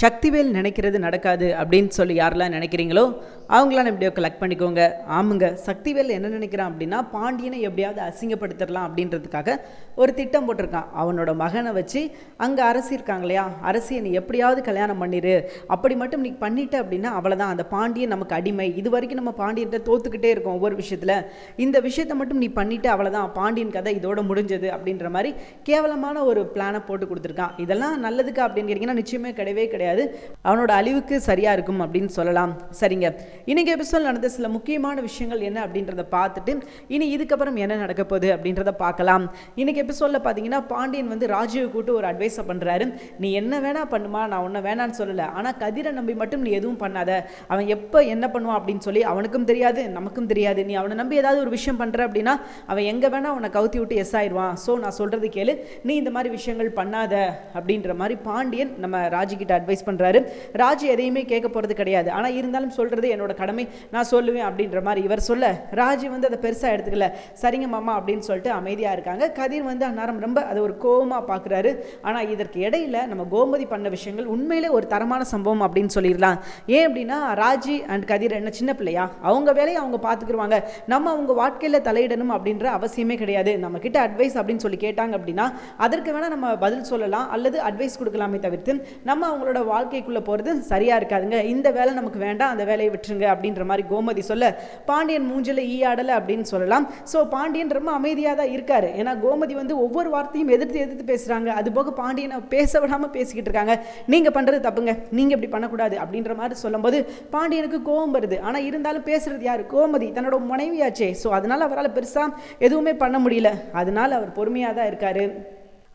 சக்திவேல் நினைக்கிறது நடக்காது அப்படின்னு சொல்லி யாரெல்லாம் நினைக்கிறீங்களோ அவங்களாம் எப்படியோ கலெக்ட் பண்ணிக்கோங்க. ஆமாங்க சக்திவேல் என்ன நினைக்கிறான் அப்படின்னா பாண்டியனை எப்படியாவது அசிங்கப்படுத்திடலாம் அப்படின்றதுக்காக ஒரு திட்டம் போட்டிருக்கான். அவனோட மகனை வச்சு அங்கே அரசி இருக்காங்க இல்லையா அரசியை நீ எப்படியாவது கல்யாணம் பண்ணிடு அப்படி மட்டும் நீ பண்ணிட்ட அப்படின்னா அவ்வளோதான் அந்த பாண்டியன் நமக்கு அடிமை. இது வரைக்கும் நம்ம பாண்டியன்ட்ட தோத்துக்கிட்டே இருக்கோம் ஒவ்வொரு விஷயத்தில். இந்த விஷயத்தை மட்டும் நீ பண்ணிட்டு அவ்வளோதான் பாண்டியன் கதை இதோட முடிஞ்சது அப்படின்ற மாதிரி கேவலமான ஒரு பிளானை போட்டு கொடுத்துருக்கான். இதெல்லாம் நல்லதுக்கு அப்படின்னு கேட்டிங்கன்னா நிச்சயமே கிடையவே கிடையாது. அவனோட அழிவுக்கு சரியாக இருக்கும் அப்படின்னு சொல்லலாம். சரிங்க. இன்னைக்கு எபிசோட் நடந்த சில முக்கியமான விஷயங்கள் என்ன அப்படின்றத பார்த்துட்டு இனி இதுக்கப்புறம் என்ன நடக்க போகுது அப்படின்றத பார்க்கலாம். இன்னைக்கு எபிசோடில் பார்த்தீங்கன்னா பாண்டியன் வந்து ராஜீவை கூட்டு ஒரு அட்வைஸை பண்ணுறாரு நீ என்ன வேணா பண்ணுமா நான் ஒன்றை வேணான்னு சொல்லலை. ஆனால் கதிரை நம்பி மட்டும் நீ எதுவும் பண்ணாத. அவன் எப்போ என்ன பண்ணுவான் அப்படின்னு சொல்லி அவனுக்கும் தெரியாது நமக்கும் தெரியாது. நீ அவனை நம்பி ஏதாவது ஒரு விஷயம் பண்ணுற அப்படின்னா அவன் எங்கே வேணா அவனை கவுத்தி விட்டு எஸ் ஆயிடுவான். ஸோ நான் சொல்கிறது கேளு. நீ இந்த மாதிரி விஷயங்கள் பண்ணாத அப்படின்ற மாதிரி பாண்டியன் நம்ம ராஜிக்கிட்ட அட்வைஸ் அட்வைஸ் பண்ணுறாரு ராஜி எதையுமே கேட்க போகிறது கிடையாது. ஆனால் இருந்தாலும் சொல்கிறது என்னோட கடமை நான் சொல்லுவேன் அப்படின்ற மாதிரி இவர் சொல்ல ராஜி வந்து அதை பெருசாக எடுத்துக்கல. சரிங்க மாமா அப்படின்னு சொல்லிட்டு அமைதியாக இருக்காங்க. கதிர் வந்து அந்நேரம் ரொம்ப அதை ஒரு கோபமாக பார்க்குறாரு ஆனால் இதற்கு இடையில நம்ம கோமதி பண்ண விஷயங்கள் உண்மையிலே ஒரு தரமான சம்பவம் அப்படின்னு சொல்லிடலாம். ஏன் அப்படின்னா ராஜி அண்ட் கதிர் என்ன சின்ன பிள்ளையா? அவங்க வேலையை அவங்க பார்த்துக்குருவாங்க நம்ம அவங்க வாழ்க்கையில் தலையிடணும் அப்படின்ற அவசியமே கிடையாது. நம்ம கிட்ட அட்வைஸ் அப்படின்னு சொல்லி கேட்டாங்க அப்படின்னா அதற்கு வேணால் நம்ம பதில் சொல்லலாம். அல்லது அட்வைஸ் கொடுக்கலாமே தவிர்த்து நம்ம அவங்களோட வாழ்க்கைக்குள்ளே போகிறது சரியாக இருக்காதுங்க. இந்த வேலை நமக்கு வேண்டாம் அந்த வேலையை விட்டுருங்க அப்படின்ற மாதிரி கோமதி சொல்ல பாண்டியன் மூஞ்சில் ஈயாடலை அப்படின்னு சொல்லலாம். ஸோ பாண்டியன் ரொம்ப அமைதியாக தான் இருக்கார். ஏன்னா கோமதி வந்து ஒவ்வொரு வார்த்தையும் எதிர்த்து எதிர்த்து பேசுகிறாங்க அது போக பாண்டியனை பேச விடாமல் பேசிக்கிட்டு இருக்காங்க. நீங்கள் பண்ணுறது தப்புங்க. நீங்கள் இப்படி பண்ணக்கூடாது அப்படின்ற மாதிரி சொல்லும்போது பாண்டியனுக்கு கோபம் வருது. ஆனால் இருந்தாலும் பேசுறது யார்? கோமதி தன்னோட மனைவியாச்சே. ஸோ அதனால் அவரால் பெருசாக எதுவுமே பண்ண முடியல. அதனால அவர் பொறுமையாக தான் இருக்காரு.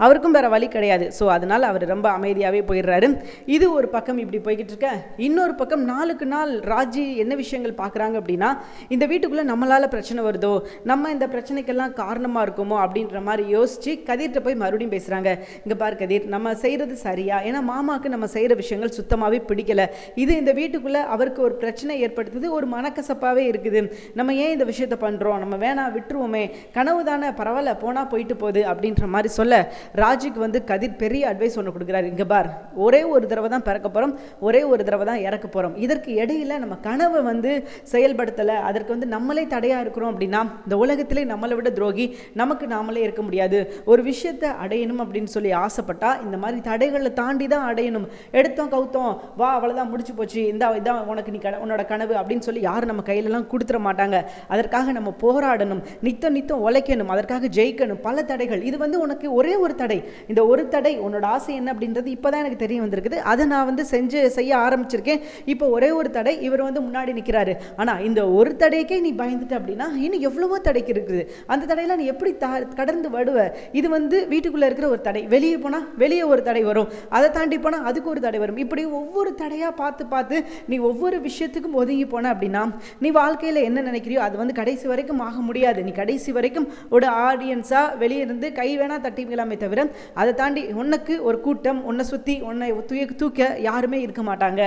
அவருக்கும் வேறு வழி கிடையாது. ஸோ அதனால் அவர் ரொம்ப அமைதியாகவே போயிடுறாரு. இது ஒரு பக்கம் இப்படி போய்கிட்டு இருக்க. இன்னொரு பக்கம் நாளுக்கு நாள் ராஜி என்ன விஷயங்கள் பார்க்குறாங்க அப்படின்னா இந்த வீட்டுக்குள்ளே நம்மளால் பிரச்சனை வருதோ நம்ம இந்த பிரச்சனைக்கெல்லாம் காரணமாக இருக்குமோ அப்படின்ற மாதிரி யோசித்து கதிர்கிட்ட போய் மறுபடியும் பேசுகிறாங்க இங்கே பாரு கதிர் நம்ம செய்கிறது சரியா? ஏன்னா மாமாவுக்கு நம்ம செய்கிற விஷயங்கள் சுத்தமாகவே பிடிக்கல. இது இந்த வீட்டுக்குள்ளே அவருக்கு ஒரு பிரச்சனை ஏற்படுத்துது ஒரு மனக்கசப்பாகவே இருக்குது. நம்ம ஏன் இந்த விஷயத்த பண்ணுறோம் நம்ம வேணாம் விட்டுருவோமே. கனவு தானே பரவாயில்ல போனால் போயிட்டு போகுது அப்படின்ற மாதிரி சொல்ல ராஜிக்கு வந்து கதிர் பெரிய அட்வைஸ் ஒன்று கொடுக்குறாரு. இங்கே பார் ஒரே ஒரு தடவை தான் பிறக்க போகிறோம் ஒரே ஒரு தடவை தான் இறக்க போகிறோம் இதற்கு இடையில நம்ம கனவை வந்து செயல்படுத்தலை அதற்கு வந்து நம்மளே தடையாக இருக்கிறோம் அப்படின்னா இந்த உலகத்திலே நம்மளை விட துரோகி நமக்கு நாமளே இருக்க முடியாது. ஒரு விஷயத்தை அடையணும் அப்படின்னு சொல்லி ஆசைப்பட்டா இந்த மாதிரி தடைகளை தாண்டி தான் அடையணும். எடுத்தோம் கவுத்தோம் வா அவ்வளோதான் முடிச்சு போச்சு இந்த இதான் உனக்கு நீ கட உன்னோட கனவு அப்படின்னு சொல்லி யாரும் நம்ம கையிலலாம் கொடுத்துட மாட்டாங்க. அதற்காக நம்ம போராடணும் நித்தம் நித்தம் உழைக்கணும் அதற்காக ஜெயிக்கணும் பல தடைகள். இது வந்து உனக்கு ஒரே ஒரு தடை. இந்த ஒரு தடை உன்னோட ஆசை என்ன அப்படின்றது இப்போ தான் எனக்கு தெரிய வந்திருக்குது. அதை நான் வந்து செஞ்சு செய்ய ஆரம்பிச்சிருக்கேன். இப்போ ஒரே ஒரு தடை இவர் வந்து முன்னாடி நிற்கிறாரு ஆனால் இந்த ஒரு தடைக்கே நீ பயந்துட்ட அப்படின்னா இன்னும் எவ்வளவோ தடைக்கு இருக்குது. அந்த தடையெல்லாம் நீ எப்படி த கடந்து வருவ இது வந்து வீட்டுக்குள்ளே இருக்கிற ஒரு தடை. வெளியே போனால் வெளியே ஒரு தடை வரும். அதை தாண்டி போனால் அதுக்கு ஒரு தடை வரும். இப்படி ஒவ்வொரு தடையாக பார்த்து பார்த்து நீ ஒவ்வொரு விஷயத்துக்கும் ஒதுங்கி போன அப்படின்னா நீ வாழ்க்கையில் என்ன நினைக்கிறியோ அது வந்து கடைசி வரைக்கும் ஆக முடியாது. நீ கடைசி வரைக்கும் ஒரு ஆடியன்ஸாக வெளியே இருந்து கை வேணால் தட்டிக்கலாமே தவிர அதை தாண்டி உனக்கு ஒரு கூட்டம் உன்னை சுற்றி உன்னை தூய தூக்க யாருமே இருக்க மாட்டாங்க.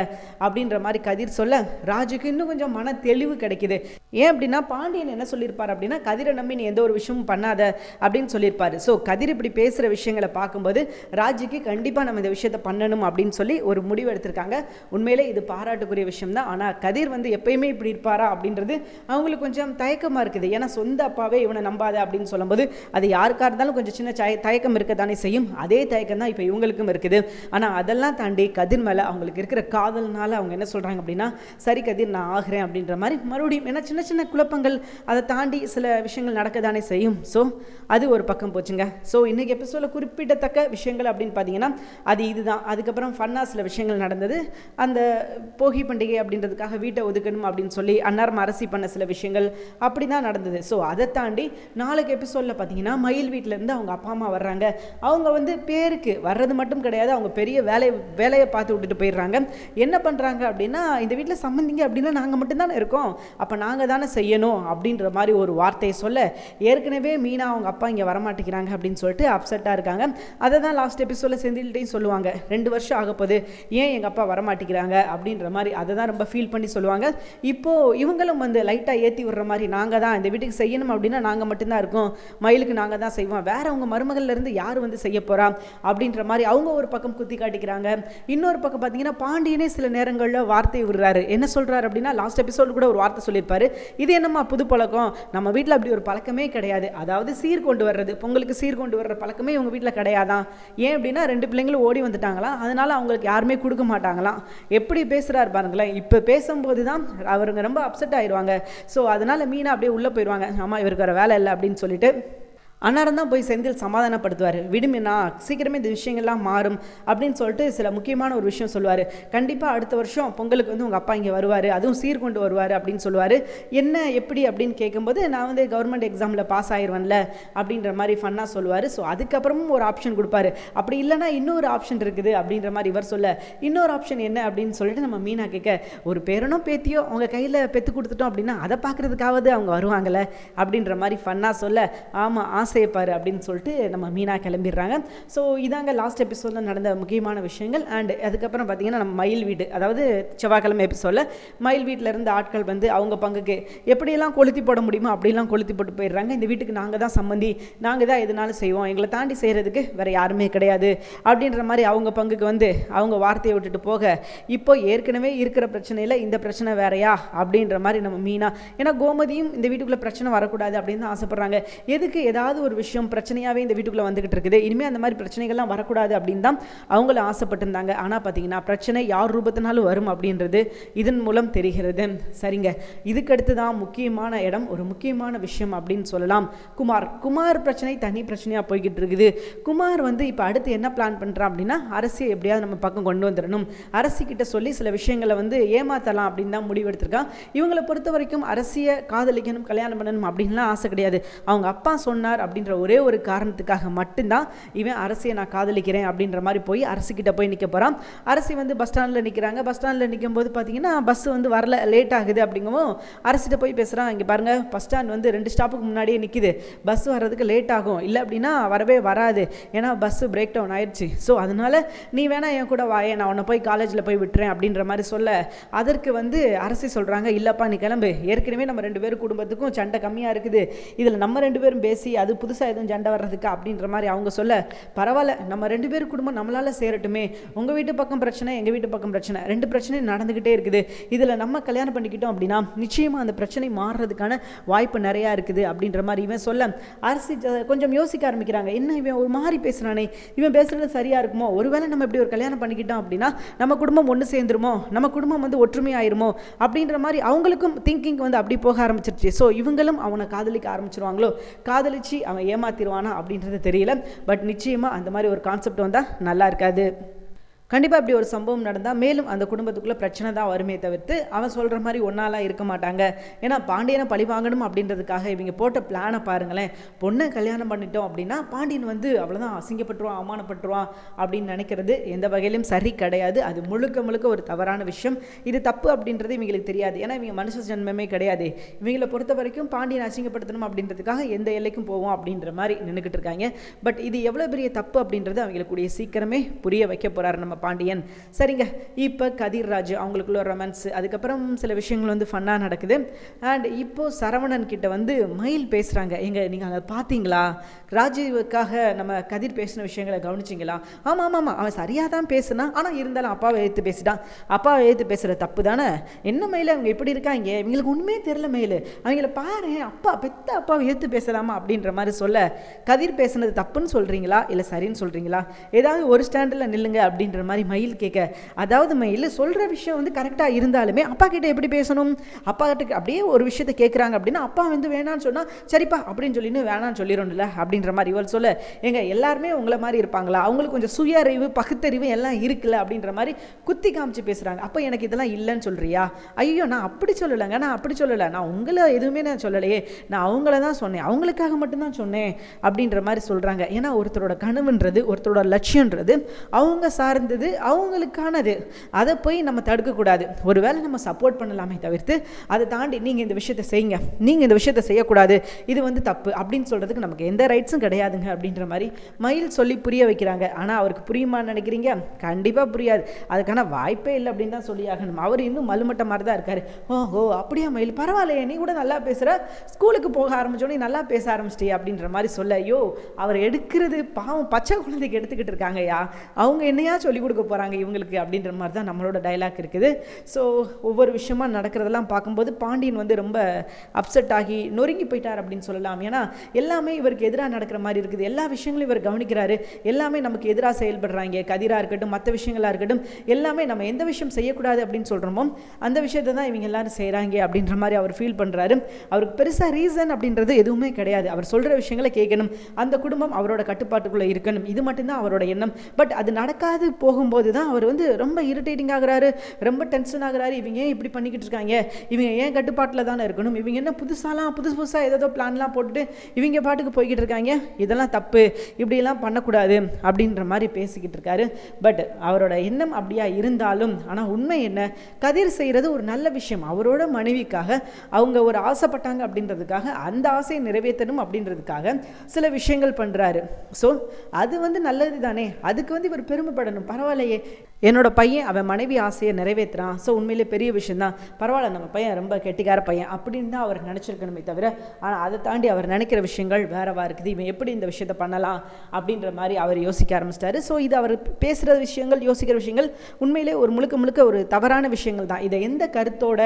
அப்படின்ற மாதிரி கதிர் சொல்ல ராஜுக்கு இன்னும் கொஞ்சம் மன தெளிவு கிடைக்குது. ஏன் அப்படின்னா பாண்டியன் என்ன சொல்லியிருப்பார் அப்படின்னா கதிரை நம்பி நீ எந்த ஒரு விஷயமும் பண்ணாத அப்படின்னு சொல்லியிருப்பார். ஸோ கதிர் இப்படி பேசுகிற விஷயங்களை பார்க்கும்போது ராஜுக்கு கண்டிப்பாக நம்ம இந்த விஷயத்தை பண்ணணும் அப்படின்னு சொல்லி ஒரு முடிவு எடுத்திருக்காங்க. உண்மையிலே இது பாராட்டுக்குரிய விஷயம் தான் ஆனால் கதிர் வந்து எப்பயுமே இப்படி இருப்பாரா அப்படின்றது அவங்களுக்கு கொஞ்சம் தயக்கமாக இருக்குது. ஏன்னா சொந்த அப்பாவே இவனை நம்பாத அப்படின்னு சொல்லும்போது அது யாருக்காக இருந்தாலும் கொஞ்சம் சின்ன தய தயக்கம் இருக்க தானே செய்யும்? அதே தயக்கம் தான் இப்போ இவங்களுக்கும் இருக்குது. ஆனால் அதெல்லாம் தாண்டி கதிர் மேலே அவங்களுக்கு இருக்கிற காதல்னால அவங்க என்ன சொல்கிறாங்க அப்படின்னா சரி கதிர் நான் ஆகிறேன் அப்படின்ற மாதிரி மறுபடியும் ஏன்னா சின்ன சின்ன குழப்பங்கள் அதை தாண்டி சில விஷயங்கள் நடக்க தானே செய்யும். ஸோ அது ஒரு பக்கம் போச்சுங்க. ஸோ இன்றைக்கி எபிசோடில் குறிப்பிடத்தக்க விஷயங்கள் அப்படின்னு பார்த்தீங்கன்னா அது இதுதான். அதுக்கப்புறம் ஃபன்னாக சில விஷயங்கள் நடந்தது. அந்த போகி பண்டிகை அப்படின்றதுக்காக வீட்டை ஒதுக்கணும் அப்படின்னு சொல்லி அன்னாரம் அரசி பண்ண சில விஷயங்கள் அப்படி தான் நடந்தது. ஸோ அதை தாண்டி நாளைக்கு எபிசோடில் பார்த்தீங்கன்னா மயில் வீட்டிலேருந்து அவங்க அப்பா அம்மா வர்றாங்க. அவங்க வந்து பேருக்கு வர்றது மட்டும் கிடையாது. அவங்க பெரிய வேலை வேலையை பார்த்து விட்டுட்டு போயிடுறாங்க. என்ன பண்ணுறாங்க அப்படின்னா இந்த வீட்டில் சம்மந்திங்க அப்படின்னா நாங்கள் மட்டும்தானே இருக்கோம். அப்போ நாங்கள் தானே செய்யணும் அப்படின்ற மாதிரி ஒரு வார்த்தையை சொல்ல ஏற்கனவே மீனா அவங்க அப்பா இங்கே வரமாட்டேங்கிறாங்க அப்படின்னு சொல்லிட்டு அப்செட்டாக இருக்காங்க. அதை தான் லாஸ்ட் எபிசோடில் செந்தில்கிட்டையும் சொல்லுவாங்க ரெண்டு வருஷம் ஆகப்போகுது ஏன் எங்கள் அப்பா வரமாட்டேங்கிறாங்க? அப்படின்ற மாதிரி. அதை தான் ரொம்ப ஃபீல் பண்ணி சொல்லுவாங்க. இப்போது இவங்களும் வந்து லைட்டாக ஏற்றி விடுற மாதிரி நாங்கள் தான் இந்த வீட்டுக்கு செய்யணும் அப்படின்னா நாங்கள் மட்டும்தான் இருக்கோம். மயிலுக்கு நாங்கள் தான் செய்வோம். வேற அவங்க மருமகள்லேருந்து யார் வந்து செய்ய போகிறா அப்படின்ற மாதிரி அவங்க ஒரு பக்கம் குத்தி காட்டிக்கிறாங்க. இன்னொரு பக்கம் பார்த்தீங்கன்னா பாண்டியனே சில நேரங்களில் வார்த்தையை விடுறாரு. என்ன சொல்கிறாரு அப்படின்னா லாஸ்ட் எபிசோடு கூட ஒரு வார்த்தை சொல்லியிருப்பாரு. இது என்னம்மா புது பழக்கம்? நம்ம வீட்டில் அப்படி ஒரு பழக்கமே கிடையாது. அதாவது சீர் கொண்டு வர்றது பொங்கலுக்கு சீர் கொண்டு வர்ற பழக்கமே உங்கள் வீட்டில் கிடையாதான். ஏன் அப்படின்னா ரெண்டு பிள்ளைங்களும் ஓடி வந்துட்டாங்களாம் அதனால் அவங்களுக்கு யாருமே கொடுக்க மாட்டாங்களாம். எப்படி பேசுகிறாரு பாருங்களேன். இப்போ பேசும்போது தான் அவருங்க ரொம்ப அப்செட் ஆயிடுவாங்க ஸோ அதனால் மீனா அப்படியே உள்ளே போயிடுவாங்க ஆமாம் இவருக்கு வேற வேலை இல்லை அப்படின்னு சொல்லிட்டு அன்னாரம் தான் போய் செந்தில் சமாதானப்படுத்துவார். விடுமினா சீக்கிரமே இந்த விஷயங்கள்லாம் மாறும் அப்படின்னு சொல்லிட்டு சில முக்கியமான ஒரு விஷயம் சொல்லுவார். கண்டிப்பாக அடுத்த வருஷம் பொங்கலுக்கு வந்து உங்கள் அப்பா இங்கே வருவார். அதுவும் சீர்கொண்டு வருவார் அப்படின்னு சொல்லுவார். என்ன எப்படி அப்படின்னு கேட்கும்போது நான் வந்து கவர்மெண்ட் எக்ஸாமில் பாஸ் ஆயிடுவேன்ல அப்படின்ற மாதிரி ஃபன்னாக சொல்லுவார். ஸோ அதுக்கப்புறமும் ஒரு ஆப்ஷன் கொடுப்பாரு. அப்படி இல்லைனா இன்னொரு ஆப்ஷன் இருக்குது அப்படின்ற மாதிரி இவர் சொல்ல. இன்னொரு ஆப்ஷன் என்ன அப்படின்னு சொல்லிட்டு நம்ம மீனா கேட்க ஒரு பேரனோ பேத்தியோ அவங்க கையில் பெற்று கொடுத்துட்டோம் அப்படின்னா அதை பார்க்குறதுக்காவது அவங்க வருவாங்கல்ல அப்படின்ற மாதிரி ஃபன்னாக சொல்ல. ஆமாம் ஆசை ஆசையப்பாரு அப்படின்னு சொல்லிட்டு நம்ம மீனா கிளம்பிடுறாங்க. ஸோ இதாங்க லாஸ்ட் எபிசோடில் நடந்த முக்கியமான விஷயங்கள். அண்ட் அதுக்கப்புறம் பார்த்தீங்கன்னா நம்ம மயில் வீடு. அதாவது செவ்வாய்க்கிழமை எபிசோடில் மயில் வீட்டில் இருந்த ஆட்கள் வந்து அவங்க பங்குக்கு எப்படியெல்லாம் கொளுத்தி போட முடியுமோ அப்படிலாம் கொளுத்தி போட்டு போயிடுறாங்க. இந்த வீட்டுக்கு நாங்கள் தான் சம்மந்தி நாங்கள் தான் எதுனாலும் செய்வோம். எங்களை தாண்டி செய்கிறதுக்கு வேறு யாருமே கிடையாது. அப்படின்ற மாதிரி அவங்க பங்குக்கு வந்து அவங்க வார்த்தையை விட்டுட்டு போக இப்போ ஏற்கனவே இருக்கிற பிரச்சனையில் இந்த பிரச்சனை வேறையா? அப்படின்ற மாதிரி நம்ம மீனா ஏன்னா கோமதியும் இந்த வீட்டுக்குள்ளே பிரச்சனை வரக்கூடாது அப்படின்னு தான் ஆசைப்பட்றாங்க. எதுக்கு ஏதாவது ஒரு விஷயம் பிரச்சனையாகவே இந்த வீட்டுக்குள்ளே வந்துகிட்டு இருக்குது. இனிமேல் அந்த மாதிரி பிரச்சனைகள்லாம் வரக்கூடாது அப்படின்னு தான் அவங்கள ஆசைப்பட்டிருந்தாங்க. ஆனால் பார்த்தீங்கன்னா பிரச்சனை யார் ரூபத்தினாலும் வரும் அப்படின்றது இதன் மூலம் தெரிகிறது. சரிங்க. இதுக்கடுத்து தான் முக்கியமான இடம் ஒரு முக்கியமான விஷயம் அப்படின்னு சொல்லலாம். குமார் குமார் பிரச்சனை தனி பிரச்சனையாக போய்கிட்டு இருக்குது. குமார் வந்து இப்போ அடுத்து என்ன பிளான் பண்ணுறான் அப்படின்னா அரசியை எப்படியாவது நம்ம பக்கம் கொண்டு வந்துடணும். அரசிக்கிட்ட சொல்லி சில விஷயங்களை வந்து ஏமாத்தலாம் அப்படின்னு தான் முடிவெடுத்திருக்கான் இவங்களை பொறுத்த வரைக்கும் அரசியை காதலிக்கணும் கல்யாணம் பண்ணணும் அப்படின்லாம் ஆசை கிடையாது. அவங்க அப்பா சொன்னார் அப்படின்ற ஒரே ஒரு காரணத்துக்காக மட்டும்தான் இவன் அரசியை நான் காதலிக்கிறேன் அப்படின்ற மாதிரி போய் அரசுக்கிட்ட போய் நிற்க போகிறான் அரசி வந்து பஸ் ஸ்டாண்டில் நிற்கிறாங்க பஸ் ஸ்டாண்டில் நிற்கும் போது பார்த்தீங்கன்னா பஸ் வந்து வரல லேட் ஆகுது அப்படிங்கவும் அரசிட்ட போய் பேசுகிறான் இங்கே பாருங்கள் பஸ் ஸ்டாண்ட் வந்து ரெண்டு ஸ்டாப்புக்கு முன்னாடியே நிற்கிது பஸ் வர்றதுக்கு லேட் ஆகும். இல்லை அப்படின்னா வரவே வராது. ஏன்னா பஸ்ஸு பிரேக் டவுன் ஆயிடுச்சு ஸோ அதனால் நீ வேணா என் கூட வாயே நான் உன்னை போய் காலேஜில் போய் விட்டுறேன் அப்படின்ற மாதிரி சொல்ல அதற்கு வந்து அரசி சொல்கிறாங்க இல்லைப்பா நீ கிளம்பு. ஏற்கனவே நம்ம ரெண்டு பேரும் குடும்பத்துக்கும் சண்டை கம்மியாக இருக்குது. இதில் நம்ம ரெண்டு பேரும் பேசி அது புதுசாக எதுவும் ஜண்டை வர்றதுக்கு அப்படின்ற மாதிரி அவங்க சொல்ல பரவாயில்ல நம்ம ரெண்டு பேரும் குடும்பம் நம்மளால் சேரட்டுமே. உங்கள் வீட்டு பக்கம் பிரச்சனை எங்கள் வீட்டு பக்கம் பிரச்சனை. ரெண்டு பிரச்சனையும் நடந்துக்கிட்டே இருக்குது. இதில் நம்ம கல்யாணம் பண்ணிக்கிட்டோம் அப்படின்னா நிச்சயமாக அந்த பிரச்சனை மாறுறதுக்கான வாய்ப்பு நிறையா இருக்குது அப்படின்ற மாதிரி இவன் சொல்ல. அரசி கொஞ்சம் யோசிக்க ஆரம்பிக்கிறாங்க. என்ன இவன் ஒரு மாதிரி பேசுகிறானே இவன் பேசுகிறது சரியாக இருக்குமோ? ஒருவேளை நம்ம இப்படி ஒரு கல்யாணம் பண்ணிக்கிட்டோம் அப்படின்னா நம்ம குடும்பம் ஒன்று சேர்ந்துருமோ? நம்ம குடும்பம் வந்து ஒற்றுமையாயிருமோ அப்படின்ற மாதிரி அவங்களுக்கும் திங்கிங் வந்து அப்படி போக ஆரம்பிச்சிருச்சு. ஸோ இவங்களும் அவனை காதலிக்க ஆரம்பிச்சிருவாங்களோ? காதலிச்சு அவன் ஏமாத்திடுவானா அப்படின்றது தெரியல. பட் நிச்சயமாக அந்த மாதிரி ஒரு கான்செப்ட் வந்தால் நல்லா இருக்காது. கண்டிப்பாக இப்படி ஒரு சம்பவம் நடந்தால் மேலும் அந்த குடும்பத்துக்குள்ளே பிரச்சனை தான் வருமே தவிர்த்து அவன் சொல்கிற மாதிரி ஒன்றாலாம் இருக்க மாட்டாங்க. ஏன்னா பாண்டியனை பழி வாங்கணும் அப்படின்றதுக்காக இவங்க போட்ட பிளானை பாருங்களேன். பொண்ணை கல்யாணம் பண்ணிட்டோம் அப்படின்னா பாண்டியன் வந்து அவ்வளோதான் அசிங்கப்பட்டுருவான் அவமானப்பட்டுருவான் அப்படின்னு நினைக்கிறது எந்த வகையிலும் சரி கிடையாது. அது முழுக்க முழுக்க ஒரு தவறான விஷயம். இது தப்பு அப்படின்றது இவங்களுக்கு தெரியாது. ஏன்னா இவங்க மனுஷ ஜன்மமே கிடையாது. இவங்களை பொறுத்த வரைக்கும் பாண்டியனை அசிங்கப்படுத்தணும் அப்படின்றதுக்காக எந்த எல்லைக்கும் போவோம் அப்படின்ற மாதிரி நின்றுக்கிட்டு இருக்காங்க. பட் இது எவ்வளோ பெரிய தப்பு அப்படின்றது அவங்களுக்கு கூடிய சீக்கிரமே புரிய வைக்க போகிறாரு நம்ம பாண்டியன். சரிங்க. இப்போ கதிர்ராஜ் அவங்களுக்குள்ள ரொமான்ஸ் அதுக்கப்புறம் சில விஷயங்கள் வந்து ஃபன்னாக நடக்குது. அண்ட் இப்போ சரவணன் கிட்ட வந்து மயில் பேசுகிறாங்க எங்க நீங்கள் அதை பார்த்தீங்களா ராஜீவுக்காக நம்ம கதிர் பேசின விஷயங்களை கவனிச்சிங்களா? ஆமாம் ஆமாம் ஆமாம் அவன் சரியாக தான் பேசுனான் ஆனால் இருந்தாலும் அப்பாவை எடுத்து பேசிட்டான். அப்பாவை எடுத்து பேசுகிற தப்பு தானே? என்ன மயில்? அவங்க எப்படி இருக்காங்க? இவங்களுக்கு ஒன்றுமே தெரில மயில். அவங்கள பாரு அப்பா பெத்த அப்பாவை எடுத்து பேசலாமா அப்படின்ற மாதிரி சொல்ல கதிர் பேசுனது தப்புன்னு சொல்கிறீங்களா இல்லை சரின்னு சொல்கிறீங்களா ஏதாவது ஒரு ஸ்டாண்டில் நில்லுங்க அப்படின்ற மாதிரி மயில் கேட்க அதாவது மயில் சொல்கிற விஷயம் வந்து கரெக்டாக இருந்தாலுமே அப்பா கிட்ட எப்படி பேசணும்? அப்பா கிட்ட அப்படியே ஒரு விஷயத்தை கேட்குறாங்க அப்படின்னா அப்பா வந்து வேணான்னு சொன்னால் சரிப்பா அப்படின்னு சொல்லின்னு வேணான்னு சொல்லிடணும்ல அப்படின்ற மாதிரி இவள் சொல்ல எங்கள் எல்லாருமே உங்களை மாதிரி இருப்பாங்களா? அவங்களுக்கு கொஞ்சம் சுய அறிவு பகுத்தறிவு எல்லாம் இருக்குல்ல அப்படின்ற மாதிரி குத்தி காமிச்சு பேசுகிறாங்க அப்போ எனக்கு இதெல்லாம் இல்லைன்னு சொல்கிறியா ஐயோ நான் அப்படி சொல்லலைங்க நான் அப்படி சொல்லலை. நான் உங்களை எதுவுமே நான் சொல்லலையே. நான் அவங்கள தான் சொன்னேன். அவங்களுக்காக மட்டும்தான் சொன்னேன் அப்படின்ற மாதிரி சொல்கிறாங்க ஏன்னா ஒருத்தரோட கனவுன்றது ஒருத்தரோட லட்சியன்றது அவங்க சார்ந்து நடந்தது அவங்களுக்கானது. அதை போய் நம்ம தடுக்கக்கூடாது. ஒருவேளை நம்ம சப்போர்ட் பண்ணலாமே தவிர்த்து அதை தாண்டி நீங்கள் இந்த விஷயத்தை செய்யுங்க. நீங்கள் இந்த விஷயத்தை செய்யக்கூடாது. இது வந்து தப்பு அப்படின்னு சொல்கிறதுக்கு நமக்கு எந்த ரைட்ஸும் கிடையாதுங்க அப்படின்ற மாதிரி மயில் சொல்லி புரிய வைக்கிறாங்க. ஆனால் அவருக்கு புரியுமான்னு நினைக்கிறீங்க? கண்டிப்பாக புரியாது. அதுக்கான வாய்ப்பே இல்லை அப்படின்னு தான் சொல்லி ஆகணும். அவர் இன்னும் மலுமட்ட மாதிரி தான் இருக்காரு. ஓஹோ அப்படியா மயில்? பரவாயில்லையே நீ கூட நல்லா பேசுகிற ஸ்கூலுக்கு போக ஆரம்பிச்சோடனே நல்லா பேச ஆரம்பிச்சிட்டே அப்படின்ற மாதிரி சொல்ல ஐயோ அவர் எடுக்கிறது பாவம் பச்சை குழந்தைக்கு எடுத்துக்கிட்டு இருக்காங்கய்யா. அவங்க என்னையா சொல்லி கொடுக்க போகிறாங்க இவங்களுக்கு அப்படின்ற மாதிரி தான் நம்மளோட டைலாக் இருக்குது. ஸோ ஒவ்வொரு விஷயமா நடக்கிறதெல்லாம் பார்க்கும்போது பாண்டியன் வந்து ரொம்ப அப்செட் ஆகி நொறுங்கி போயிட்டார் அப்படின்னு சொல்லலாம். ஏன்னா எல்லாமே இவருக்கு எதிராக நடக்கிற மாதிரி இருக்குது. எல்லா விஷயங்களும் இவர் கவனிக்கிறாரு. எல்லாமே நமக்கு எதிராக செயல்படுறாங்க. கதிராக இருக்கட்டும் மற்ற விஷயங்களாக இருக்கட்டும் எல்லாமே நம்ம எந்த விஷயம் செய்யக்கூடாது அப்படின்னு சொல்கிறோமோ அந்த விஷயத்தை தான் இவங்க எல்லாரும் செய்கிறாங்க அப்படின்ற மாதிரி அவர் ஃபீல் பண்ணுறாரு அவருக்கு பெருசாக ரீசன் அப்படின்றது எதுவுமே கிடையாது. அவர் சொல்கிற விஷயங்களை கேட்கணும். அந்த குடும்பம் அவரோட கட்டுப்பாட்டுக்குள்ளே இருக்கணும். இது மட்டும்தான் அவரோட எண்ணம். பட் அது நடக்காது போக போகும்போது தான் அவர் வந்து ரொம்ப இரிட்டேட்டிங் ஆகுறாரு ரொம்ப டென்ஷன் ஆகிறாரு. இவங்க ஏன் இப்படி பண்ணிக்கிட்டு இருக்காங்க? இவங்க ஏன் கட்டுப்பாட்டில் தானே இருக்கணும்? இவங்க என்ன புதுசாலாம் புதுசு புதுசாக ஏதோ பிளான்லாம் போட்டுட்டு இவங்க பாட்டுக்கு போய்கிட்டு இருக்காங்க? இதெல்லாம் தப்பு. இப்படியெல்லாம் பண்ணக்கூடாது அப்படின்ற மாதிரி பேசிக்கிட்டு இருக்காரு. பட் அவரோட எண்ணம் அப்படியா இருந்தாலும் ஆனால் உண்மை என்ன? கதிர் செய்கிறது ஒரு நல்ல விஷயம். அவரோட மனைவிக்காக அவங்க ஒரு ஆசைப்பட்டாங்க அப்படின்றதுக்காக அந்த ஆசையை நிறைவேற்றணும் அப்படின்றதுக்காக சில விஷயங்கள் பண்ணுறாரு ஸோ அது வந்து நல்லது தானே அதுக்கு வந்து இவர் பெருமைப்படணும். பரவாயில்லையே என்னோட பையன் அவன் மனைவி ஆசையை நிறைவேற்றுறான் ஸோ உண்மையிலே பெரிய விஷயந்தான் பரவாயில்ல நம்ம பையன் ரொம்ப கெட்டிக்கார பையன் அப்படின்னு தான் அவர் நினச்சிருக்கணுமே தவிர ஆனால் அதை தாண்டி அவர் நினைக்கிற விஷயங்கள் வேறவா இருக்குது. இவன் எப்படி இந்த விஷயத்தை பண்ணலாம் அப்படின்ற மாதிரி அவர் யோசிக்க ஆரம்பிச்சிட்டாரு. ஸோ இது அவர் பேசுகிற விஷயங்கள் யோசிக்கிற விஷயங்கள் உண்மையிலே ஒரு முழுக்க முழுக்க ஒரு தவறான விஷயங்கள் தான். இதை எந்த கருத்தோட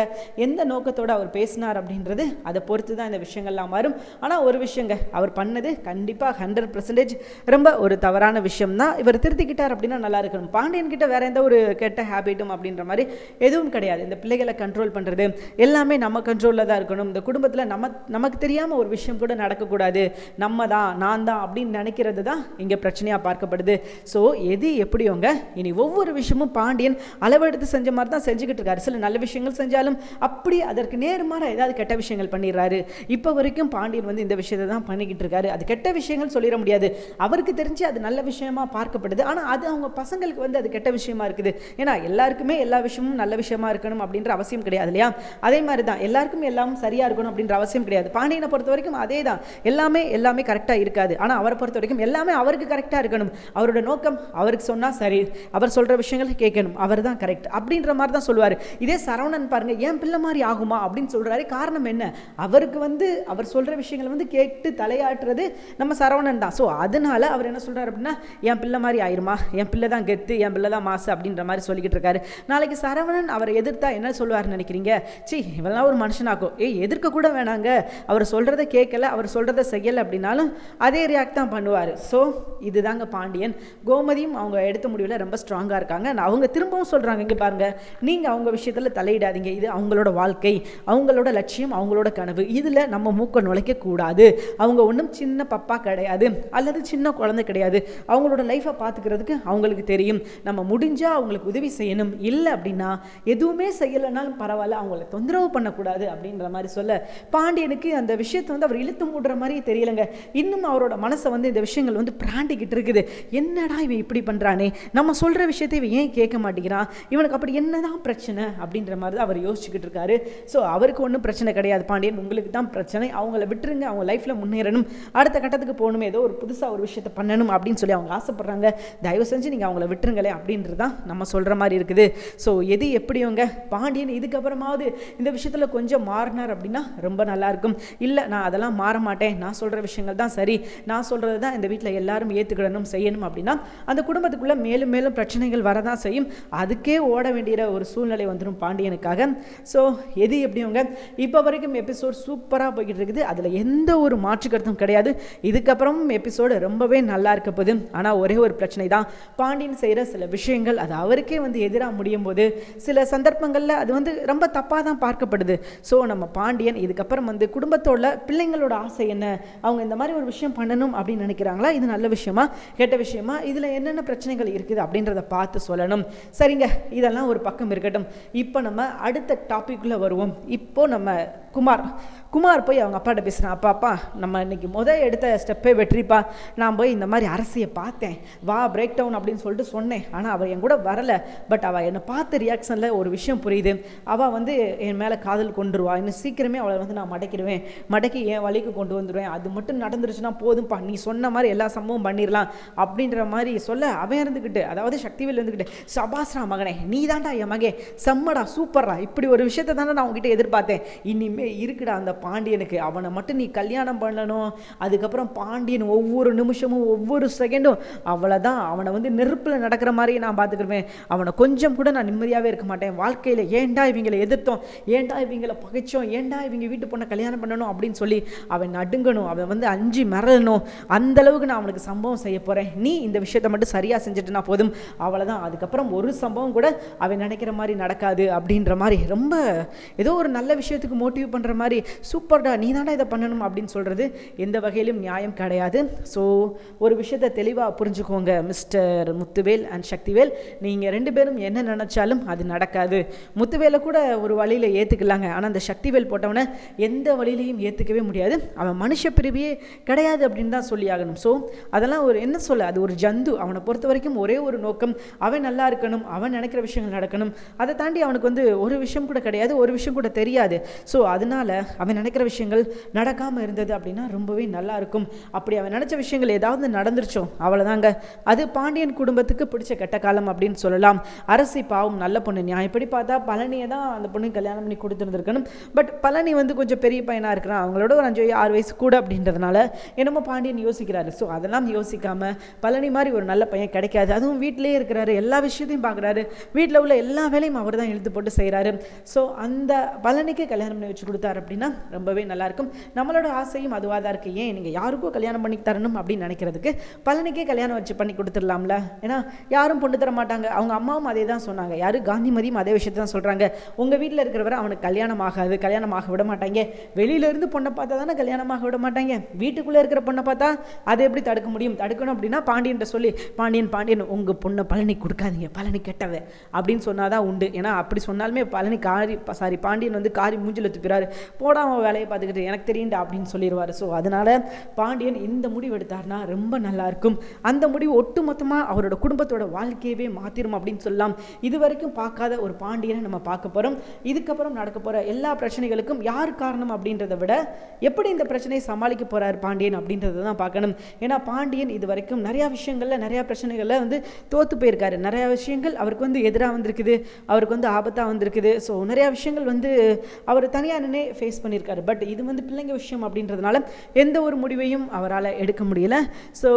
எந்த நோக்கத்தோடு அவர் பேசினார் அப்படின்றது அதை பொறுத்து தான் இந்த விஷயங்கள்லாம் வரும். ஆனால் ஒரு விஷயங்க அவர் பண்ணது கண்டிப்பாக ஹண்ட்ரட் பர்சன்டேஜ் ரொம்ப ஒரு தவறான விஷயம் தான் இவர் திருத்திக்கிட்டார் அப்படின்னா நல்லா இருக்கணும். பாண்டியன் கிட்ட வேற எந்த ஒரு கெட்ட ஹேபிட்டும் அப்படின்ற மாதிரி எதுவும் கிடையாது. இந்த பிள்ளைகளை கண்ட்ரோல் பண்ணுறது எல்லாமே நம்ம கண்ட்ரோலில் தான் இருக்கணும். இந்த குடும்பத்தில் நம்ம நமக்கு தெரியாமல் ஒரு விஷயம் கூட நடக்கக்கூடாது. நம்ம தான் நான் தான் அப்படின்னு நினைக்கிறது தான் இங்கே பிரச்சனையாக பார்க்கப்படுது. ஸோ எது எப்படியோங்க? இனி ஒவ்வொரு விஷயமும் பாண்டியன் அளவெடுத்து செஞ்ச மாதிரி தான் செஞ்சுக்கிட்டு இருக்காரு. சில நல்ல விஷயங்கள் செஞ்சாலும் அப்படி அதற்கு நேர்மாற ஏதாவது கெட்ட விஷயங்கள் பண்ணிடுறாரு. இப்போ வரைக்கும் பாண்டியன் வந்து இந்த விஷயத்தை தான் பண்ணிக்கிட்டு இருக்காரு. அது கெட்ட விஷயங்கள் சொல்லிட முடியாது. அவருக்கு தெரிஞ்சு அது நல்ல விஷயமா பார்க்கப்படுது. ஆனால் அது அவங்க பசங்களுக்கு வந்து அது கெட்ட விஷயம் இருக்குது. ஏன்னா எல்லாருக்குமே எல்லா விஷயமும் நல்ல விஷயமா இருக்கணும் அப்படின்ற அவசியம் கிடையாது இல்லையா? அதே மாதிரி தான் எல்லாருக்கும் எல்லாம் சரியா இருக்கணும் அப்படின்ற அவசியம் கிடையாது. பாண்டியனை பொறுத்த வரைக்கும் அதே தான் எல்லாமே எல்லாமே கரெக்டாக இருக்காது. ஆனால் அவரை பொறுத்த வரைக்கும் எல்லாமே அவருக்கு கரெக்டாக இருக்கணும். அவரோட நோக்கம் அவருக்கு சொன்னால் சரி. அவர் சொல்கிற விஷயங்களை கேட்கணும். அவர் தான் கரெக்ட் அப்படின்ற மாதிரி தான் சொல்லுவார். இதே சரவணன் பாருங்க ஏன் பிள்ளை மாதிரி ஆகுமா? அப்படின்னு சொல்கிறாரு காரணம் என்ன? அவருக்கு வந்து அவர் சொல்கிற விஷயங்களை வந்து கேட்டு தலையாட்டுறது நம்ம சரவணன் தான். ஸோ அதனால அவர் என்ன சொல்கிறார் அப்படின்னா என் பிள்ளை மாதிரி ஆயிருமா? என் பிள்ளை தான் கெத்து? என் பிள்ளை தான் மாசு அப்படின்ற மாதிரி சொல்லிக்கிட்டு இருக்காரு நாளைக்கு சரவணன் அவரை எதிர்த்தா என்ன சொல்லுவார்னு நினைக்கிறீங்க? சி இவெல்லாம் ஒரு மனுஷனாக்கும் ஏய் எதிர்க்க கூட வேணாங்க. அவர் சொல்கிறத கேட்கல அவர் சொல்கிறத செய்யலை அப்படின்னாலும் அதே ரியாக்ட் தான் பண்ணுவார். ஸோ இதுதாங்க பாண்டியன். கோமதியும் அவங்க எடுத்த முடிவில் ரொம்ப ஸ்ட்ராங்காக இருக்காங்க. அவங்க திரும்பவும் சொல்கிறாங்க இங்கே பாருங்கள் நீங்கள் அவங்க விஷயத்தில் தலையிடாதீங்க. இது அவங்களோட வாழ்க்கை. அவங்களோட லட்சியம் அவங்களோட கனவு. இதில் நம்ம மூக்க நுழைக்கக்கூடாது அவங்க ஒன்றும் சின்ன பப்பா கிடையாது. அல்லது சின்ன குழந்தை கிடையாது. அவங்களோட லைஃப்பை பார்த்துக்கிறதுக்கு அவங்களுக்கு தெரியும். நம்ம முடி முடிஞ்சால் அவங்களுக்கு உதவி செய்யணும். இல்லை அப்படின்னா எதுவுமே செய்யலைனாலும் பரவாயில்ல அவங்கள தொந்தரவு பண்ணக்கூடாது அப்படின்ற மாதிரி சொல்ல. பாண்டியனுக்கு அந்த விஷயத்தை வந்து அவர் இழுத்து மூடுற மாதிரி தெரியலங்க. இன்னும் அவரோட மனசை வந்து இந்த விஷயங்கள் வந்து பிராண்டிக்கிட்டு இருக்குது. என்னடா இவன் இப்படி பண்ணுறானே நம்ம சொல்கிற விஷயத்தை இவன் ஏன் கேட்க மாட்டேங்கிறான்? இவனுக்கு அப்படி என்னதான் பிரச்சனை அப்படின்ற மாதிரி தான் அவர் யோசிச்சுக்கிட்டு இருக்காரு. ஸோ அவருக்கு ஒன்றும் பிரச்சனை கிடையாது. பாண்டியன் உங்களுக்கு தான் பிரச்சனை. அவங்கள விட்டுருங்க. அவங்க லைஃப்பில் முன்னேறணும். அடுத்த கட்டத்துக்கு போகணும். ஏதோ ஒரு புதுசாக ஒரு விஷயத்தை பண்ணணும் அப்படின்னு சொல்லி அவங்க ஆசைப்படுறாங்க. தயவு செஞ்சு நீங்கள் அவங்கள விட்டுருங்களே அப்படின்றது தான் நம்ம சொல்கிற மாதிரி இருக்குது. ஸோ எது எப்படியோங்க? பாண்டியன் இதுக்கப்புறமாவது இந்த விஷயத்தில் கொஞ்சம் மாறினார் அப்படின்னா ரொம்ப நல்லாயிருக்கும். இல்லை நான் அதெல்லாம் மாற மாட்டேன் நான் சொல்கிற விஷயங்கள் தான் சரி. நான் சொல்கிறது தான் இந்த வீட்டில் எல்லாரும் ஏற்றுக்கிடணும் செய்யணும் அப்படின்னா அந்த குடும்பத்துக்குள்ளே மேலும் மேலும் பிரச்சனைகள் வரதான் செய்யும். அதுக்கே ஓட வேண்டிய ஒரு சூழ்நிலை வந்துடும் பாண்டியனுக்காக. ஸோ எது எப்படியோங்க? இப்போ வரைக்கும் எபிசோட் சூப்பராக போய்கிட்டு இருக்குது. அதில் எந்த ஒரு மாற்று கருத்தும் கிடையாது. இதுக்கப்புறமும் எபிசோடு ரொம்பவே நல்லா இருக்க போகுது. ஆனால் ஒரே ஒரு பிரச்சனை தான். பாண்டியன் செய்கிற சில விஷயங்கள் அது அவருக்கே வந்து எதிராக முடியும் போது சில சந்தர்ப்பங்களில் அது வந்து ரொம்ப தப்பாக தான் பார்க்கப்படுது. ஸோ நம்ம பாண்டியன் இதுக்கப்புறம் வந்து குடும்பத்தோட பிள்ளைங்களோட ஆசை என்ன? அவங்க இந்த மாதிரி ஒரு விஷயம் பண்ணணும் அப்படின்னு நினைக்கிறாங்களா? இது நல்ல விஷயமா? கெட்ட விஷயமா? இதில் என்னென்ன பிரச்சனைகள் இருக்குது அப்படின்றத பார்த்து சொல்லணும். சரிங்க இதெல்லாம் ஒரு பக்கம் இருக்கட்டும். இப்போ நம்ம அடுத்த டாப்பிக்குள்ளே வருவோம். இப்போ நம்ம குமார் குமார் போய் அவங்க அப்பாட்ட பேசுகிறான் அப்பா அப்பா நம்ம இன்றைக்கி முதல் எடுத்த ஸ்டெப்பே வெற்றிப்பா. நான் போய் இந்த மாதிரி அரசியை பார்த்தேன். வா பிரேக் டவுன் அப்படின்னு சொல்லிட்டு சொன்னேன். ஆனால் அவள் என் கூட வரலை. பட் அவள் என்னை பார்த்த ரியாக்ஷனில் ஒரு விஷயம் புரியுது. அவள் வந்து என் மேலே காதல் கொண்டுருவா இன்னும் சீக்கிரமே அவளை வந்து நான் மடக்கிடுவேன். மடக்கி என் வழிக்கு கொண்டு வந்துடுவேன் அது மட்டும் நடந்துருச்சுன்னா போதும்ப்பா நீ சொன்ன மாதிரி எல்லா சம்பவம் பண்ணிடலாம் அப்படின்ற மாதிரி சொல்ல அவன் இருந்துக்கிட்டு அதாவது சக்திவேல் இருந்துக்கிட்டு சபாஸ்ரா மகனே நீ தான்டா என் மகே. செம்மடா சூப்பர்ரா. இப்படி ஒரு விஷயத்தை தானே நான் உங்ககிட்ட எதிர்பார்த்தேன். இனிமே இருக்குடா அந்த பாண்டியனுக்கு. அவனை மட்டும் நீ கல்யாணம் பண்ணணும். அதுக்கப்புறம் பாண்டியன் ஒவ்வொரு நிமிஷமும் ஒவ்வொரு செகண்டும் அவளை தான் அவனை வந்து நெருப்பில் நடக்கிற மாதிரி நான் பார்த்துக்கிருவேன். அவனை கொஞ்சம் கூட நான் நிம்மதியாகவே இருக்க மாட்டேன். வாழ்க்கையில் ஏன்டா இவங்களை எதிர்த்தோம்? ஏன்டா இவங்களை பகைச்சோம்? ஏன்டா இவங்க வீட்டு பொண்ணை கல்யாணம் பண்ணணும் அப்படின்னு சொல்லி அவன் நடுங்கணும். அவன் வந்து அஞ்சு மிரளணும் அந்த அளவுக்கு நான் அவனுக்கு சம்பவம் செய்ய போகிறேன் நீ இந்த விஷயத்தை மட்டும் சரியாக செஞ்சுட்டுனா போதும். அவ்வளோதான் அதுக்கப்புறம் ஒரு சம்பவம் கூட அவன் நினைக்கிற மாதிரி நடக்காது அப்படின்ற மாதிரி. ரொம்ப ஏதோ ஒரு நல்ல விஷயத்துக்கு மோட்டிவ் பண்ணுற மாதிரி சூப்பர்டா நீ தாண்டா இதை பண்ணணும் அப்படின்னு சொல்கிறது எந்த வகையிலும் நியாயம் கிடையாது. ஸோ ஒரு விஷயத்தை தெளிவாக புரிஞ்சுக்கோங்க மிஸ்டர் முத்துவேல் அண்ட் சக்திவேல். நீங்கள் ரெண்டு பேரும் என்ன நினச்சாலும் அது நடக்காது. முத்துவேலை கூட ஒரு வழியில் ஏற்றுக்கலாங்க ஆனால் அந்த சக்திவேல் போட்டவனை எந்த வழியிலையும் ஏற்றுக்கவே முடியாது. அவன் மனுஷ பிரிவியே கிடையாது அப்படின்னு தான் சொல்லி ஆகணும். ஸோ அதெல்லாம் ஒரு என்ன சொல்ல அது ஒரு ஜந்து. அவனை பொறுத்த வரைக்கும் ஒரே ஒரு நோக்கம். அவன் நல்லா இருக்கணும் அவன் நினைக்கிற விஷயங்கள் நடக்கணும். அதை தாண்டி அவனுக்கு வந்து ஒரு விஷயம் கூட கிடையாது ஒரு விஷயம் கூட தெரியாது. ஸோ அதனால அவன் நினைக்கிற விஷயங்கள் நடக்காமல் இருந்தது அப்படின்னா ரொம்பவே நல்லா இருக்கும். அப்படி அவன் நினச்ச விஷயங்கள் ஏதாவது நடந்துருச்சோ அவ்வளோதாங்க அது பாண்டியன் குடும்பத்துக்கு பிடிச்ச கெட்ட காலம் அப்படின்னு சொல்லலாம். அரசி பாவம் நல்ல பொண்ணு நியாயப்படி பார்த்தா பழனியை தான் அந்த பொண்ணு கல்யாணம் பண்ணி கொடுத்துருந்துருக்கணும். பட் பழனி வந்து கொஞ்சம் பெரிய பையனாக இருக்கிறான். அவங்களோட ஒரு அஞ்சு ஆறு வயசு கூட அப்படின்றதுனால என்னமோ பாண்டியன் யோசிக்கிறாரு. ஸோ அதெல்லாம் யோசிக்காமல் பழனி மாதிரி ஒரு நல்ல பையன் கிடைக்காது. அதுவும் வீட்டிலேயே இருக்கிறாரு. எல்லா விஷயத்தையும் பார்க்குறாரு. வீட்டில் உள்ள எல்லா வேலையும் அவர் தான் இழுத்து போட்டு செய்கிறாரு ஸோ அந்த பழனிக்கு கல்யாணம் பண்ணி வச்சு கொடுத்தாரு அப்படின்னா ரொம்பவே நல்லாயிருக்கும். நம்மளோட ஆசையும் அதுவாக தான் இருக்குது ஏன் நீங்கள் யாருக்கும் கல்யாணம் பண்ணி தரணும் அப்படின்னு நினைக்கிறதுக்கு பழனிக்கே கல்யாணம் வச்சு பண்ணி கொடுத்துடலாம்ல? ஏன்னா யாரும் பொண்ணு தர மாட்டாங்க. அவங்க அம்மாவும் அதே தான் சொன்னாங்க. யாரும் காந்திமதியும் அதே விஷயத்தை தான் சொல்கிறாங்க உங்கள் வீட்டில் இருக்கிறவரை அவனுக்கு கல்யாணம் ஆகாது கல்யாணம் ஆக விட மாட்டாங்க. வெளியிலேருந்து பொண்ணை பார்த்தா தானே கல்யாணமாக விட மாட்டாங்க. வீட்டுக்குள்ளே இருக்கிற பொண்ணை பார்த்தா அதை எப்படி தடுக்க முடியும்? தடுக்கணும் அப்படின்னா பாண்டியன்ட்ட சொல்லி பாண்டியன் பாண்டியன் உங்கள் பொண்ணை பழனி கொடுக்காதீங்க. பழனி கெட்டவ. அப்படின்னு சொன்னால் தான் உண்டு. ஏன்னா அப்படி சொன்னாலுமே பழனி காரி சாரி பாண்டியன் வந்து காரி மூஞ்சில் துப்பிறாரு போடா அவன் வேலையை பார்த்துக்கிட்டு எனக்கு தெரியுண்டா அப்படின்னு சொல்லிடுவார் ஸோ அதனால் பாண்டியன் இந்த முடிவு எடுத்தார்னா ரொம்ப நல்லாயிருக்கும் அந்த முடிவு ஒட்டு மொத்தமாக அவரோட குடும்பத்தோட வாழ்க்கையவே மாற்றிடும் அப்படின்னு சொல்லலாம். இது வரைக்கும் பார்க்காத ஒரு பாண்டியனை நம்ம பார்க்க போகிறோம் இதுக்கப்புறம் நடக்க போகிற எல்லா பிரச்சனைகளுக்கும் யார் காரணம் அப்படின்றத விட எப்படி இந்த பிரச்சனையை சமாளிக்க போகிறார் பாண்டியன் அப்படின்றத தான் பார்க்கணும். ஏன்னா பாண்டியன் இது வரைக்கும் நிறையா விஷயங்களில் நிறையா பிரச்சனைகளில் வந்து தோற்று போயிருக்காரு. நிறையா விஷயங்கள் அவருக்கு வந்து எதிராக வந்திருக்குது. அவருக்கு வந்து ஆபத்தாக வந்திருக்குது. ஸோ நிறையா விஷயங்கள் வந்து அவர் தனியாக நின்று ஃபேஸ் பண்ணியிருக்காரு. பட் இது வந்து பிள்ளைங்க விஷயம் அப்படின்றதுனால எந்த ஒரு முடிவையும் அவரால் எடுக்க முடியல. ஸோ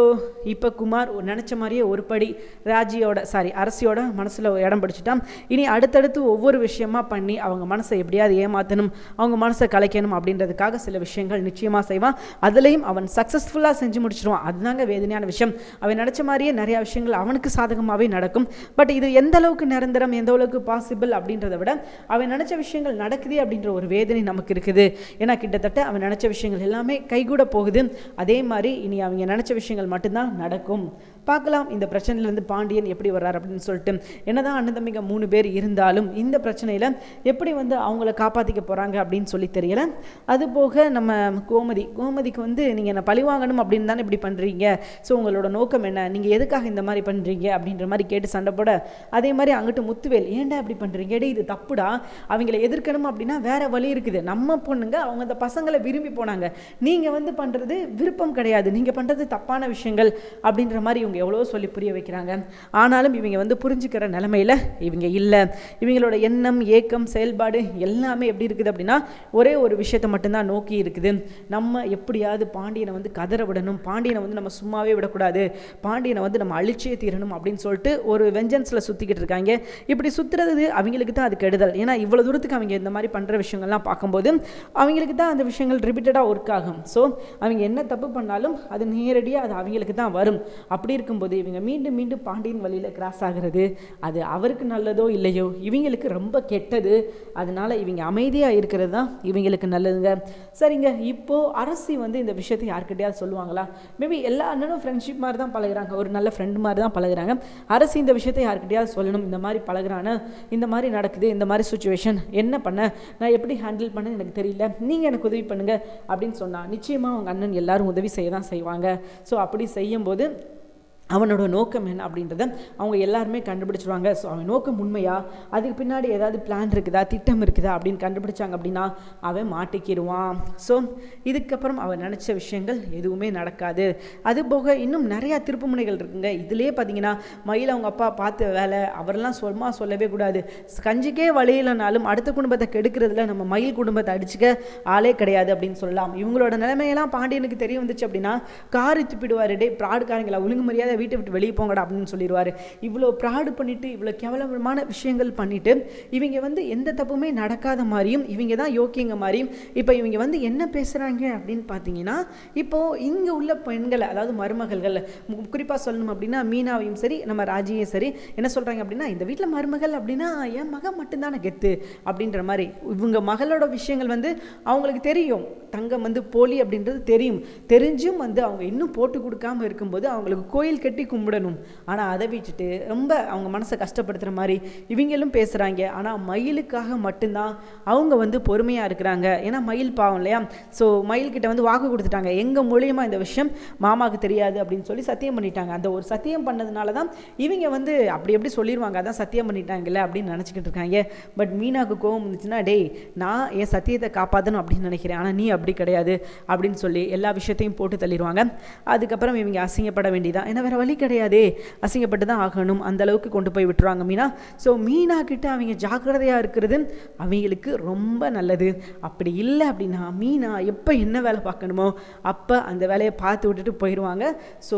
இப்போ குமார் நினச்ச மாதிரியே ஒரு படி ராஜியோட சாரி அரசியோட மனசில் இடம் பிடிச்சிட்டான். இனி அடுத்தடுத்து ஒவ்வொரு விஷயமா பண்ணி அவங்க மனசை எப்படியாவது ஏமாற்றணும் அவங்க மனசை கலைக்கணும் அப்படின்றதுக்காக சில விஷயங்கள் நிச்சயமாக செய்வான் அதுலேயும் அவன் சக்ஸஸ்ஃபுல்லாக செஞ்சு முடிச்சிருவான். அதுதாங்க வேதனையான விஷயம். அவன் நினச்ச மாதிரியே நிறையா விஷயங்கள் அவனுக்கு சாதகமாகவே நடக்கும். பட் இது எந்த அளவுக்கு நிரந்தரம் எந்த அளவுக்கு பாசிபிள் அப்படின்றத விட அவன் நினச்ச விஷயங்கள் நடக்குதே அப்படின்ற ஒரு வேதனை நமக்கு இருக்குது. ஏன்னா கிட்டத்தட்ட அவன் நினச்ச விஷயங்கள் எல்லாமே கைகூட போகுது. அதே மாதிரி இனி அவங்க நினச்ச விஷயங்கள் மட்டும்தான் நடக்கும். பார்க்கலாம். இந்த பிரச்சனையிலேருந்து பாண்டியன் எப்படி வர்றார் அப்படின்னு சொல்லிட்டு. என்னதான் அண்ணதம்பிங்க மூணு பேர் இருந்தாலும் இந்த பிரச்சனையில் எப்படி வந்து அவங்கள காப்பாற்றிக்க போகிறாங்க அப்படின்னு சொல்லி தெரியல. அது போக நம்ம கோமதி. கோமதிக்கு வந்து நீங்கள் என்ன பழி வாங்கணும் அப்படின்னு தானே இப்படி பண்ணுறீங்க ஸோ உங்களோட நோக்கம் என்ன? நீங்கள் எதுக்காக இந்த மாதிரி பண்ணுறீங்க அப்படின்ற மாதிரி கேட்டு சண்டை போட. அதே மாதிரி அங்கிட்டு முத்துவேல் ஏன்டா இப்படி பண்ணுறீங்க டேய் இது தப்புடா. அவங்கள எதிர்க்கணும் அப்படின்னா வேற வழி இருக்குது. நம்ம பொண்ணுங்க அவங்க அந்த பசங்களை விரும்பி போனாங்க. நீங்கள் வந்து பண்ணுறது விருப்பம் கிடையாது. நீங்கள் பண்ணுறது தப்பான விஷயங்கள். அப்படின்ற மாதிரி இவங்க எவ்வளோ சொல்லி புரிய வைக்கிறாங்க. ஆனாலும் இவங்க வந்து புரிஞ்சுக்கிற நிலமையில இவங்க இல்லை. இவங்களோட எண்ணம் ஏக்கம் செயல்பாடு எல்லாமே எப்படி இருக்குது அப்படின்னா ஒரே ஒரு விஷயத்தை மட்டும்தான் நோக்கி இருக்குது. நம்ம எப்படியாவது பாண்டியனை வந்து கதற விடணும். பாண்டியனை வந்து நம்ம சும்மாவே விடக்கூடாது. பாண்டியனை வந்து நம்ம அழிச்சே தீரணும் அப்படின்னு சொல்லிட்டு ஒரு வெஞ்சன்ஸில் சுற்றிக்கிட்டு இருக்காங்க. இப்படி சுற்றுறது அவங்களுக்கு தான் அது கெடுதல். ஏன்னா இவ்வளோ தூரத்துக்கு அவங்க இந்த மாதிரி பண்ணுற விஷயங்கள்லாம் பார்க்கும்போது அவங்களுக்கு தான் அந்த விஷயங்கள் ரிப்பீட்டடாக ஒர்க் ஆகும். ஸோ அவங்க என்ன தப்பு பண்ணாலும் அது நேரடியாக அது அவங்களுக்கு தான் வரும். அப்படி இருக்கும்போது இவங்க மீண்டும் மீண்டும் பாண்டியன் வழியில் கிராஸ் ஆகிறது அது அவருக்கு நல்லதோ இல்லையோ இவங்களுக்கு ரொம்ப கெட்டது. அதனால இவங்க அமைதியாக இருக்கிறது தான் இவங்களுக்கு நல்லதுங்க. சரிங்க இப்போது அரசி வந்து இந்த விஷயத்தை யார்கிட்டயாவது சொல்லுவாங்களா? மேபி எல்லா அண்ணனும் ஃப்ரெண்ட்ஷிப் மாதிரி தான் பழகுறாங்க ஒரு நல்ல ஃப்ரெண்டு மாதிரி தான் பழகுறாங்க. அரசி இந்த விஷயத்தை யார்கிட்டயாவது சொல்லணும்? இந்த மாதிரி பழகுறான்னு இந்த மாதிரி நடக்குது இந்த மாதிரி சுச்சுவேஷன் என்ன பண்ண? நான் எப்படி ஹேண்டில் பண்ண எனக்கு தெரியல. நீங்கள் எனக்கு உதவி பண்ணுங்கள் அப்படின்னு சொன்னால் நிச்சயமாக அவங்க அண்ணன் எல்லாரும் உதவி செய்ய தான் செய்வாங்க. ஸோ அப்படி செய்யும்போது அவனோட நோக்கம் என்ன அப்படின்றத அவங்க எல்லாருமே கண்டுபிடிச்சிருவாங்க. ஸோ அவன் நோக்கம் உண்மையா? அதுக்கு பின்னாடி ஏதாவது பிளான் இருக்குதா? திட்டம் இருக்குதா? அப்படின்னு கண்டுபிடிச்சாங்க அப்படின்னா அவன் மாட்டிக்கிடுவான். ஸோ இதுக்கப்புறம் அவன் நினச்ச விஷயங்கள் எதுவுமே நடக்காது. அது போக இன்னும் நிறையா திருப்புமுனைகள் இருக்குங்க. இதுலேயே பார்த்தீங்கன்னா மயில் அவங்க அப்பா பார்த்த வேலை அவரெல்லாம் சொல்மா சொல்லவே கூடாது. கஞ்சிக்கே வழியிலனாலும் அடுத்த குடும்பத்தை கெடுக்கிறதுல நம்ம மயில் குடும்பத்தை அடிச்சுக்க ஆளே கிடையாது அப்படின்னு சொல்லலாம். இவங்களோட நிலைமையெல்லாம் பாண்டியனுக்கு தெரிய வந்துச்சு அப்படின்னா காரி துப்பிடுவார். டே ப்ராடுக்காரங்களா? ஒழுங்கு மரியாதை வீட்டை விட்டு வெளியே போங்கடா அப்படின்னு சொல்லிடுவார். இவ்வளோ ப்ராடு பண்ணிட்டு இவ்வளோ கேவலமான விஷயங்கள் பண்ணிட்டு இவங்க வந்து எந்த தப்புமே நடக்காத மாதிரியும் இவங்க தான் யோக்கியங்க மாதிரியும் இப்போ இவங்க வந்து என்ன பேசுகிறாங்க அப்படின்னு பார்த்தீங்கன்னா இப்போது இங்கே உள்ள பெண்கள் அதாவது மருமகள்கள் குறிப்பாக சொல்லணும் அப்படின்னா மீனாவையும் சரி நம்ம ராஜியும் சரி என்ன சொல்கிறாங்க அப்படின்னா இந்த வீட்டில் மருமகள் அப்படின்னா என் மகன் மட்டும்தானே கெத்து அப்படின்ற மாதிரி. இவங்க மகளோட விஷயங்கள் வந்து அவங்களுக்கு தெரியும். தங்கம் வந்து போலி அப்படின்றது தெரியும். தெரிஞ்சும் வந்து அவங்க இன்னும் போட்டு கொடுக்காம இருக்கும்போது அவங்களுக்கு கோயில் கட்டி கட்டி கும்பிடணும். ஆனால் அதை விட்டுட்டு ரொம்ப அவங்க மனசை கஷ்டப்படுத்துகிற மாதிரி இவங்களும் பேசுகிறாங்க ஆனால் மயிலுக்காக மட்டும்தான் அவங்க வந்து பொறுமையாக இருக்கிறாங்க. ஏன்னா மயில் பாவம் இல்லையா? ஸோ மயில்கிட்ட வந்து வாக்கு கொடுத்துட்டாங்க. எங்கள் மூலியமாக இந்த விஷயம் மாமாவுக்கு தெரியாது அப்படின்னு சொல்லி சத்தியம் பண்ணிட்டாங்க. அந்த ஒரு சத்தியம் பண்ணதுனால தான் இவங்க வந்து அப்படி எப்படி சொல்லிடுவாங்க அதான் சத்தியம் பண்ணிட்டாங்கல்ல அப்படின்னு நினச்சிக்கிட்டு இருக்காங்க. பட் மீனாவுக்கு கோவம் இருந்துச்சுன்னா டேய் நான் என் சத்தியத்தை காப்பாற்றணும் அப்படின்னு நினைக்கிறேன். ஆனால் நீ அப்படி கிடையாது அப்படின்னு சொல்லி எல்லா விஷயத்தையும் போட்டு தள்ளிடுவாங்க. அதுக்கப்புறம் இவங்க அசிங்கப்பட வேண்டியதான் ஏன்னா வேறு வழி கிடையாதே. அசிங்கப்பட்டு தான் ஆகணும். அந்த அளவுக்கு கொண்டு போய் விட்டுருவாங்க மீனா. ஸோ மீனா கிட்ட அவங்க ஜாக்கிரதையாக இருக்கிறது அவங்களுக்கு ரொம்ப நல்லது. அப்படி இல்லை அப்படின்னா மீனா எப்போ என்ன வேலை பார்க்கணுமோ அப்போ அந்த வேலையை பார்த்து விட்டுட்டு போயிடுவாங்க. ஸோ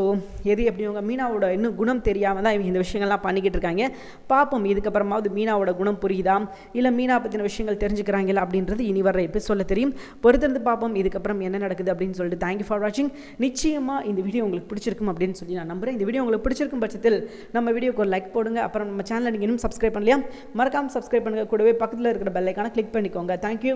எது எப்படி அவங்க மீனாவோட இன்னும் குணம் தெரியாமல் தான் இவங்க இந்த விஷயங்கள்லாம் பண்ணிக்கிட்டு இருக்காங்க. பார்ப்போம். இதுக்கப்புறமாவது மீனாவோட குணம் புரியுதா? இல்லை மீனா பற்றின விஷயங்கள் தெரிஞ்சுக்கிறாங்களா அப்படின்றது இனி வர எபிசோடில் தெரியும். பொறுத்திருந்து பார்ப்போம். இதுக்கப்புறம் என்ன நடக்குது அப்படின்னு சொல்லிட்டு. தேங்க்யூ ஃபார் வாட்சிங் நிச்சயமாக இந்த வீடியோ உங்களுக்கு பிடிச்சிருக்கும் அப்படின்னு சொல்லி நான் நம்புகிறேன் இந்த வீடியோ உங்களுக்கு பிடிச்சிருக்கும் பட்சத்தில் நம்ம வீடியோக்கு ஒரு லைக் போடுங்க. அப்புறம் நம்ம சேனலை நீங்கள் இன்னும் சப்ஸ்கிரைப் பண்ணலையா மறக்காமல் சப்ஸ்கிரைப் பண்ணுங்க. கூடவே பக்கத்தில் இருக்கிற பெல்லைக்கான கிளிக் பண்ணிக்கோங்க. தேங்க்யூ